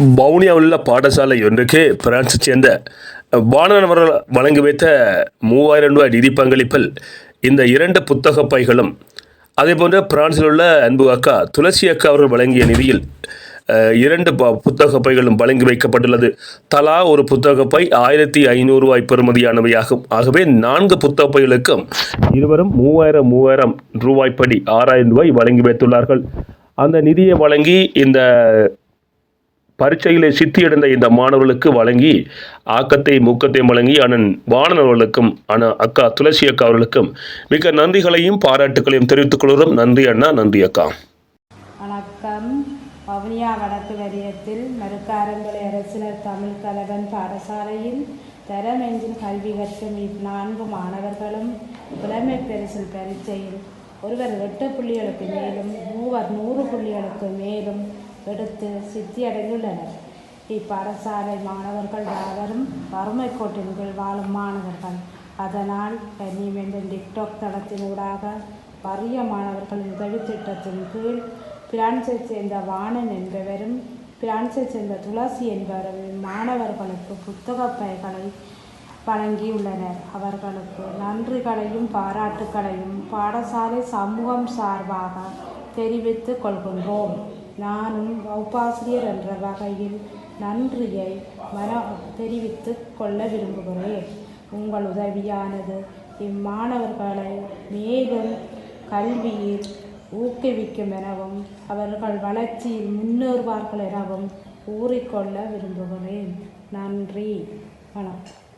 வவுனியாவில் உள்ள பாடசாலை ஒன்றுக்கு பிரான்ஸை சேர்ந்த வானவர்கள் வழங்கி வைத்த மூவாயிரம் ரூபாய் நிதி பங்களிப்பில் இந்த இரண்டு புத்தக பைகளும் அதேபோன்று பிரான்சில் உள்ள அன்பு அக்கா துளசி அக்கா அவர்கள் வழங்கிய நிதியில் இரண்டு ப- புத்தக பைகளும் வழங்கி வைக்கப்பட்டுள்ளது. தலா ஒரு புத்தக பை ஆயிரத்தி ஐநூறு ரூபாய் பெறுமதியானவையாகும். ஆகவே நான்கு புத்தக பைகளுக்கும் இருவரும் மூவாயிரம் மூவாயிரம் ரூபாய்ப்படி ஆறாயிரம் ரூபாய் வழங்கி வைத்துள்ளார்கள். அந்த நிதியை வழங்கி இந்த பரீட்சையிலே சித்தியடைந்த இந்த மாணவர்களுக்கு வழங்கி ஆக்கத்தை மூக்கத்தையும் வழங்கி அண்ணன் வானவர்களுக்கும் அண்ணா அக்கா துளசி அக்கா அவர்களுக்கும் மிக நன்றிகளையும் பாராட்டுகளையும் தெரிவித்துக் கொள்கிறோம். நன்றி அண்ணா நன்றி அக்கா. வணக்கம். வவுனியா வடக்கு வரியத்தில் மருக்காரங்களை அரசினர் தமிழ் கலவன் பாடசாலையில் தரம் எஞ்சின் கல்வி கற்கும் இந்நான்கு மாணவர்களும் புலமை பரிசில் பரீட்சையில் ஒருவர் எட்டு புள்ளிகளுக்கு மேலும் மூவர் நூறு புள்ளிகளுக்கு மேலும் எடுத்து சித்தியடைந்துள்ளனர் இப்பாடசாலை மாணவர்கள் யாவரும் வறுமை கோட்டின் கீழ் வாழும் மாணவர்கள். அதனால் கன்னிமெண்டன் டிக்டாக் தளத்தினூடாக வறிய மாணவர்களின் உதவி திட்டத்தின் கீழ் பிரான்சை சேர்ந்த வாணன் என்பவரும் பிரான்சை சேர்ந்த துளசி என்பவரும் மாணவர்களுக்கு புத்தக பைகளை வழங்கியுள்ளனர். அவர்களுக்கு நன்றிகளையும் பாராட்டுகளையும் பாடசாலை சமூகம் சார்பாக தெரிவித்துக் கொள்கின்றோம். நானும் வகுப்பாசிரியர் என்ற வகையில் நன்றியை மன தெரிவித்து கொள்ள விரும்புகிறேன். உங்கள் உதவியானது இம்மாணவர்களை மேலும் கல்வியில் ஊக்குவிக்கும் எனவும் அவர்கள் வளர்ச்சியில் முன்னேறுவார்கள் எனவும் கூறிக்கொள்ள விரும்புகிறேன். நன்றி. வணக்கம்.